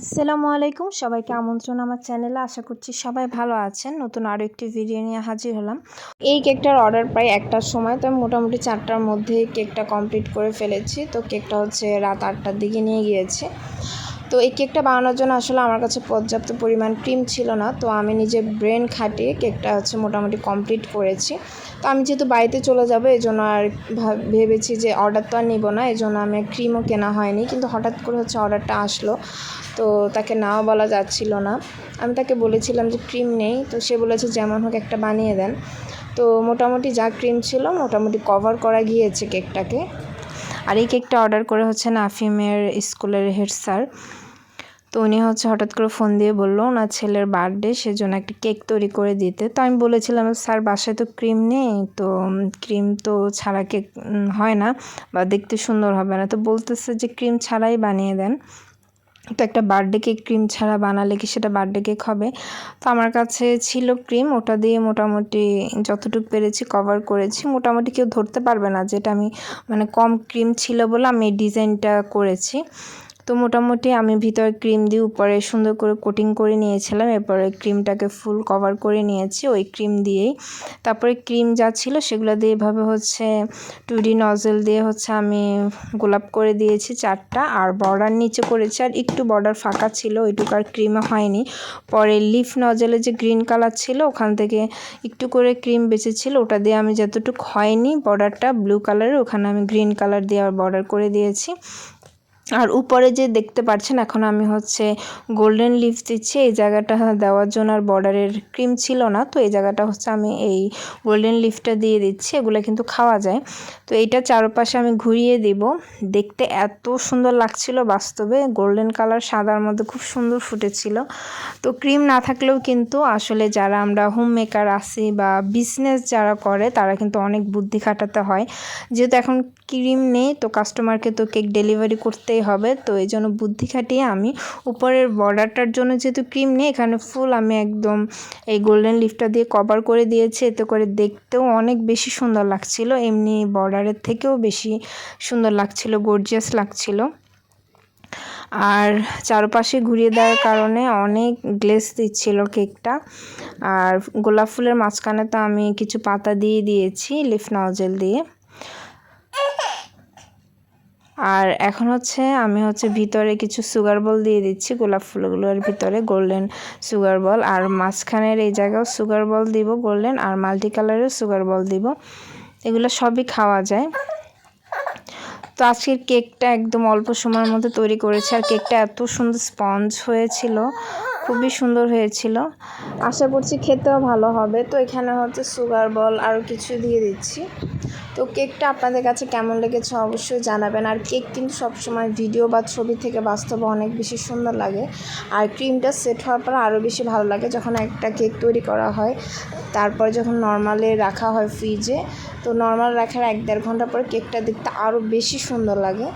আসসালামু আলাইকুম। সবাইকে আমন্ত্রণ আমার চ্যানেলে। আশা করছি সবাই ভালো আছেন। নতুন আরও একটি ভিডিও নিয়ে হাজির হলাম। এই কেকটার অর্ডার প্রায় একটার সময়, তো আমি মোটামুটি চারটার মধ্যে কেকটা কমপ্লিট করে ফেলেছি। তো কেকটা হচ্ছে রাত আটটার দিকে নিয়ে গিয়েছে। তো এই কেকটা বানানোর জন্য আসলে আমার কাছে পর্যাপ্ত পরিমাণ ক্রিম ছিল না। তো আমি নিজে ব্রেন খাটিয়ে কেকটা হচ্ছে মোটামুটি কমপ্লিট করেছি। তো আমি যেহেতু বাড়িতে চলে যাব, এই জন্য আর ভেবেছি যে অর্ডার তো আর নিব না, এই জন্য আমি ক্রিমও কেনা হয়নি। কিন্তু হঠাৎ করে হচ্ছে অর্ডারটা আসলো, তো তাকে নাও বলা যাচ্ছিল না। আমি তাকে বলেছিলাম যে ক্রিম নেই, তো সে বলেছে যেমন হোক একটা বানিয়ে দেন। তো মোটামুটি যা ক্রিম ছিল মোটামুটি কভার করা গিয়েছে কেকটাকে। আর এই কেকটা অর্ডার করে হচ্ছে নাফিমের স্কুলের হেড স্যার। তো উনি হচ্ছে হঠাৎ করে ফোন দিয়ে বলল, ওনার ছেলের বার্থডে, সেজন্য একটা কেক তৈরি করে দিতে। তো আমি বলেছিলাম, স্যার, বাসায় তো ক্রিম নেই, তো ক্রিম তো ছাড়া কেক হয় না বা দেখতে সুন্দর হবে না। তো বলতেছে যে, ক্রিম ছাড়াই বানিয়ে দেন। তো একটা বার্থডে কেক ক্রিম ছাড়া বানালে কি সেটা বার্থডে কেক হবে? তো আমার কাছে ছিল ক্রিম, ওটা দিয়ে মোটামুটি যতটুকু পেরেছি কভার করেছি। মোটামুটি কেউ ধরতে পারবে না যেটা আমি মানে কম ক্রিম ছিল বলে আমি এই ডিজাইনটা করেছি। তো মোটামুটি আমি ভিতরে ক্রিম দিয়ে উপরে সুন্দর করে কোটিং করে নিয়েছিলাম। এরপরে ক্রিমটাকে ফুল কভার করে নিয়েছি, ওই ক্রিম দিয়েই। তারপরে ক্রিম যা ছিল সেগুলো দিয়ে এভাবে হচ্ছে টুডি নজেল দিয়ে হচ্ছে আমি গোলাপ করে দিয়েছি চারটা। আর বর্ডার নিচে করেছি, আর একটু বর্ডার ফাঁকা ছিল, ওইটুকু আর ক্রিমে হয়নি। পরে লিফ নজেলে যে গ্রিন কালার ছিল, ওখান থেকে একটু করে ক্রিম বেঁচেছিল ওটা দিয়ে আমি যতটুকু হয়নি বর্ডারটা ব্লু কালারের, ওখানে আমি গ্রিন কালার দিয়ে আর বর্ডার করে দিয়েছি। আর উপরে যে দেখতে পাচ্ছেন এখন আমি হচ্ছে গোল্ডেন লিফ দিচ্ছি। এই জায়গাটা দেওয়ার জন্য আর বর্ডারের ক্রিম ছিল না, তো এই জায়গাটা হচ্ছে আমি এই গোল্ডেন লিফটা দিয়ে দিচ্ছি। এগুলো কিন্তু খাওয়া যায়। তো এইটা চারপাশে আমি ঘুরিয়ে দেব। দেখতে এত সুন্দর লাগছিল বাস্তবে। গোল্ডেন কালার সাদার মধ্যে খুব সুন্দর ফুটেছিল। তো ক্রিম না থাকলেও কিন্তু আসলে যারা আমরা হোম মেকার আসি বা বিজনেস যারা করে, তারা কিন্তু অনেক বুদ্ধি খাটাতে হয়। যেহেতু এখন ক্রিম নেই, তো কাস্টমারকে তো কেক ডেলিভারি করতেই হবে। তো এই জন্য বুদ্ধি খাটিয়ে আমি উপরের বর্ডারটার জন্য যেহেতু ক্রিম নেই, এখানে ফুল আমি একদম এই গোল্ডেন লিফটা দিয়ে কভার করে দিয়েছি। এতে করে দেখতেও অনেক বেশি সুন্দর লাগছিল। এমনি বর্ডারের থেকেও বেশি সুন্দর লাগছিল গর্জিয়াস লাগছিল। আর চারপাশে ঘুরিয়ে দেওয়ার কারণে অনেক গ্লেস দিচ্ছিল কেকটা। আর গোলাপ ফুলের মাঝখানে তো আমি কিছু পাতা দিয়ে দিয়েছি লিফ নজেল দিয়ে। আর এখন হচ্ছে আমি হচ্ছে ভিতরে কিছু সুগার বল দিয়ে দিচ্ছি, গোলাপ ফুলগুলোর ভিতরে গোল্ডেন সুগার বল আর মাঝখানের এই জায়গাও সুগার বল দিব গোল্ডেন আর মাল্টি কালারের সুগার বল দিব। এগুলো সবই খাওয়া যায়। তো আজকের কেকটা একদম অল্প সময়ের মধ্যে তৈরি করেছে, আর কেকটা এত সুন্দর স্পঞ্জ হয়েছিল। খুবই সুন্দর হয়েছিল। আশা করছি খেতেও ভালো হবে। তো এখানে হচ্ছে সুগার বল আরও কিছু দিয়ে দিচ্ছি। তো কেকটা আপনাদের কাছে কেমন লেগেছে অবশ্যই জানাবেন। আর কেক কিন্তু সবসময় ভিডিও বা ছবি থেকে বাস্তবে অনেক বেশি সুন্দর লাগে। আর ক্রিমটা সেট হওয়ার পর আরও বেশি ভালো লাগে যখন একটা কেক তৈরি করা হয়। তারপর যখন নর্মালে রাখা হয় ফ্রিজে তো নর্মাল রাখার এক দেড় ঘণ্টা পরে কেকটা দেখতে আরও বেশি সুন্দর লাগে।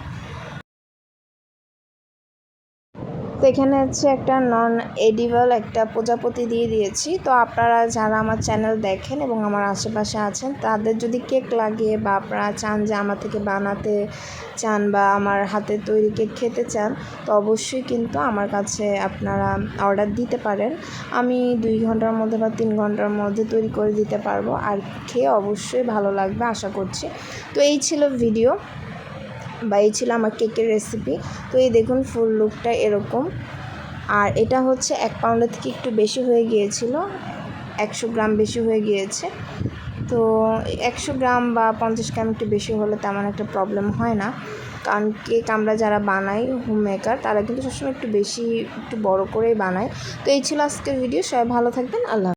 তো এখানে হচ্ছে একটা নন এডিবল একটা প্রজাপতি দিয়ে দিয়েছি। তো আপনারা যারা আমার চ্যানেল দেখেন এবং আমার আশেপাশে আছেন, তাদের যদি কেক লাগে বা আপনারা চান যে আমার থেকে বানাতে চান বা আমার হাতে তৈরি কেক খেতে চান, তো অবশ্যই কিন্তু আমার কাছে আপনারা অর্ডার দিতে পারেন। আমি দুই ঘণ্টার মধ্যে বা তিন ঘণ্টার মধ্যে তৈরি করে দিতে পারব। আর খেয়ে অবশ্যই ভালো লাগবে, আশা করছি। তো এই ছিল ভিডিও বা এই ছিল আমার কেকের রেসিপি তো এই দেখুন ফুল লুকটা এরকম। আর এটা হচ্ছে এক পাউন্ডের থেকে একটু বেশি হয়ে গিয়েছিল। একশো গ্রাম বেশি হয়ে গিয়েছে। তো একশো গ্রাম বা পঞ্চাশ গ্রাম একটু বেশি হলে তেমন একটা প্রবলেম হয় না। কারণ কেক আমরা যারা বানাই হোম মেকার তারা কিন্তু সবসময় একটু বেশি, একটু বড় করেই বানায়। তো এই ছিল আজকের ভিডিও সবাই ভালো থাকবেন। আল্লাহ